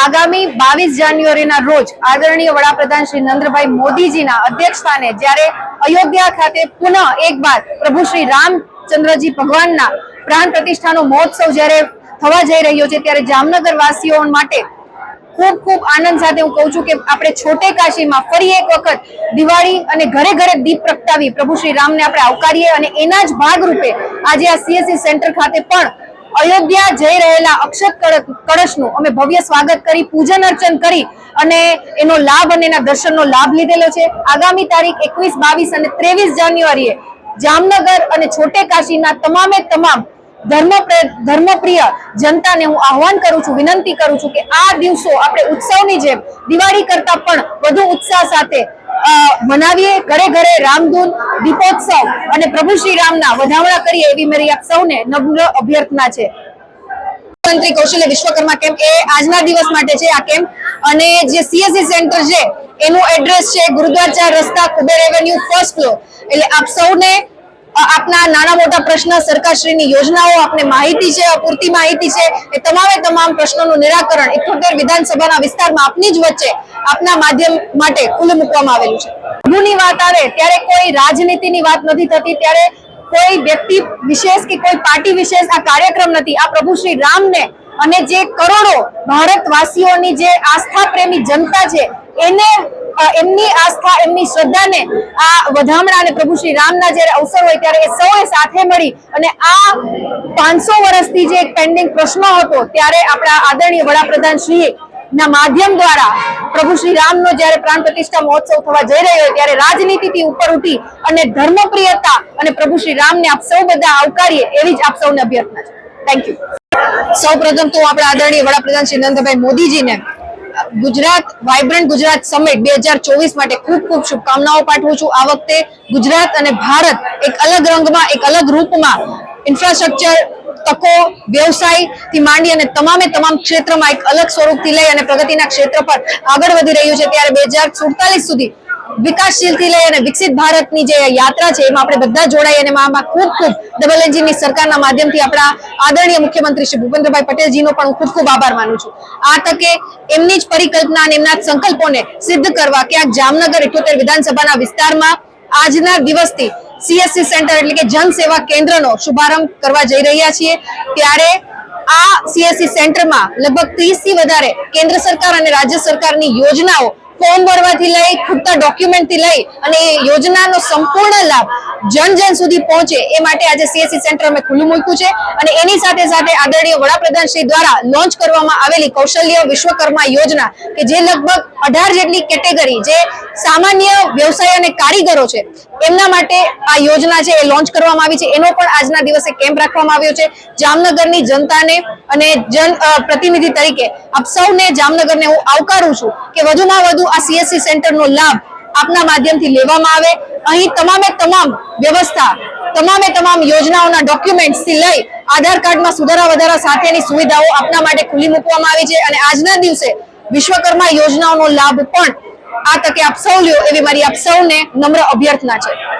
આગામી બાવીસ જાન્યુઆરીના રોજ આદરણીય વડાપ્રધાન શ્રી નરેન્દ્રભાઈ મોદીજીના અધ્યક્ષસ્થાને જ્યારે અયોધ્યા ખાતે પુનઃ એકવાર પ્રભુ શ્રી રામચંદ્રજી ભગવાનના પ્રાણ પ્રતિષ્ઠાનો મહોત્સવ જ્યારે થવા જઈ રહ્યો છે, ત્યારે જામનગર વાસીઓ માટે ખૂબ ખૂબ આનંદ સાથે હું કહું છું કે આપણે છોટે કાશીમાં ફરી એક વખત દિવાળી અને ઘરે ઘરે દીપ પ્રગટાવી પ્રભુ શ્રી રામને આપણે આવકારીએ અને એના જ ભાગરૂપે આજે આ સીએસસી સેન્ટર ખાતે પણ અયોધ્યા જઈ રહેલા અક્ષત કળશ કળશનું અમે ભવ્ય સ્વાગત કરી, પૂજન અર્ચન કરી અને એનો લાભ અને એના દર્શનનો લાભ લીધેલો છે. આગામી તારીખ એકવીસ, બાવીસ અને ત્રેવીસ જાન્યુઆરીએ જામનગર અને છોટે કાશીના તમામે તમામ ધર્મ ધર્મપ્રિય જનતાને હું આહવાન કરું છું, વિનંતી કરું છું કે આ દિવસો આપણે ઉત્સવની જેમ દિવાળી કરતા પણ વધુ ઉત્સાહ સાથે મનાવીએ ઘરે ઘરે રામધૂન, દીપોત્સવ અને પ્રભુ શ્રી રામના વધામણા કરીએ એવી મારી આપ સૌને નમ્ર અભ્યર્થના છે. મંત્રી કૌશલ્ય વિશ્વકર્મા કેમ્પ એ આજના દિવસ માટે છે આ કેમ્પ. અને જે સીએસસી સેન્ટર છે, એનું એડ્રેસ છે ગુરુદ્વાર રસ્તા કુબેર એવન્યુ ફર્સ્ટ ફ્લોર. એટલે આપ સૌને આપના નાના મોટા પ્રશ્ન સરકારશ્રીની યોજનાઓ, આપને માહિતી છે, અપૂરતી માહિતી છે, એ તમામે તમામ પ્રશ્નોનું નિરાકરણ ઇઠોતેર વિધાનસભાના વિસ્તારમાં આપની જ વચ્ચે આપના માધ્યમ માટે ખુલ્લું મૂકવામાં આવેલું છે. પ્રભુની વાત આવે, ત્યારે કોઈ રાજનીતિની વાત નથી થતી, ત્યારે કોઈ વ્યક્તિ વિશેષ કે કોઈ પાર્ટી વિશેષ આ કાર્યક્રમ નથી. આ પ્રભુ શ્રી રામને અને જે કરોડો ભારતવાસીઓની જે આસ્થા પ્રેમી જનતા છે એને એમની આસ્થા, એમની શ્રદ્ધાને આ વધામણા અને પ્રભુ શ્રી રામના જ્યારે અવસર હોય ત્યારે એ સૌએ સાથે મળી અને આ પાંચસો વર્ષથી જે એક પેન્ડિંગ પ્રશ્ન હતો ત્યારે આપણા આદરણીય વડાપ્રધાન શ્રીએ ના માધ્યમ દ્વારા પ્રભુ શ્રી રામનો જ્યારે પ્રાણ પ્રતિષ્ઠા મહોત્સવ થવા જઈ રહ્યો હોય ત્યારે રાજનીતિથી ઉપર ઉઠી અને ધર્મપ્રિયતા અને પ્રભુ શ્રી રામને આપ સૌ બધા આવકારીએ એવી જ આપ સૌને અભ્યર્થના છે. થેન્ક યુ સૌ પ્રથમ તો આપણા આદરણીય વડાપ્રધાન શ્રી નરેન્દ્રભાઈ મોદીજીને ગુજરાત વાઇબ્રન્ટ ગુજરાત સમિટ બે હજાર ચોવીસ માટે ખૂબ ખૂબ શુભકામનાઓ પાઠવું છું. આ વખતે ગુજરાત અને ભારત એક અલગ રંગમાં, એક અલગ રૂપમાં ઇન્ફ્રાસ્ટ્રક્ચર તકો વ્યવસાયથી માંડી અને તમામે તમામ ક્ષેત્રમાં એક અલગ સ્વરૂપથી લઈ અને પ્રગતિના ક્ષેત્ર પર આગળ વધી રહ્યું છે. ત્યારે બે હજાર સુડતાલીસ સુધી વિકાસશીલથી લઈ અને વિકસિત ભારતની જે યાત્રા છે, એમાં આપણે બધા જોડાઈ અને આમાં ખૂબ ખૂબ ડબલ એન્જિનની સરકારના માધ્યમથી આપણા આદરણીય મુખ્યમંત્રી શ્રી ભૂપેન્દ્રભાઈ પટેલજીનો પણ હું ખૂબ ખૂબ આભાર માનું છું. આ તકે એમની જ પરિકલ્પના અને એમના સંકલ્પોને સિદ્ધ કરવા ક્યાંક જામનગર ઇઠોતેર વિધાનસભાના વિસ્તારમાં આજના દિવસથી સીએસસી સેન્ટર એટલે કે જન સેવા કેન્દ્રનો શુભારંભ કરવા જઈ રહ્યા છીએ. ત્યારે આ સીએસસી સેન્ટરમાં લગભગ 30 થી વધારે કેન્દ્ર સરકાર અને રાજ્ય સરકારની યોજનાઓ ફોર્મ ભરવાથી લઈ, ખૂટતા ડોક્યુમેન્ટથી લઈ અને યોજનાનો સંપૂર્ણ લાભ જન જન સુધી પહોંચે એ માટે આજે સીએસસી સેન્ટર અમે ખુલ્લું મૂક્યું છે. અને એની સાથે સાથે આદરણીય વડાપ્રધાન શ્રી દ્વારા લોન્ચ કરવામાં આવેલી કૌશલ્ય વિશ્વકર્મા યોજના, કે જે લગભગ અઢાર જેટલી કેટેગરી જે સામાન્ય વ્યવસાય અને કારીગરો છે, એમના માટે આ યોજના છે એ લોન્ચ કરવામાં આવી છે. એનો પણ આજના દિવસે કેમ્પ રાખવામાં આવ્યો છે. જામનગરની જનતાને અને જન પ્રતિનિધિ તરીકે આપ સૌને જામનગરને હું આવકારું છું કે વધુમાં વધુ આ સીએસસી સેન્ટરનો લાભ આપના માધ્યમથી લેવામાં આવે. અહીં તમામે તમામ વ્યવસ્થા, તમામે તમામ યોજનાઓના ડોક્યુમેન્ટ્સથી લઈ આધાર કાર્ડમાં સુધારા વધારા સાથેની સુવિધાઓ આપના માટે ખુલ્લી મૂકવામાં આવી છે અને આજના દિવસે વિશ્વકર્મા યોજનાઓનો લાભ પણ આ તકે આપ સૌ લ્યો એવી મારી આપ સૌને નમ્ર અભ્યર્થના છે.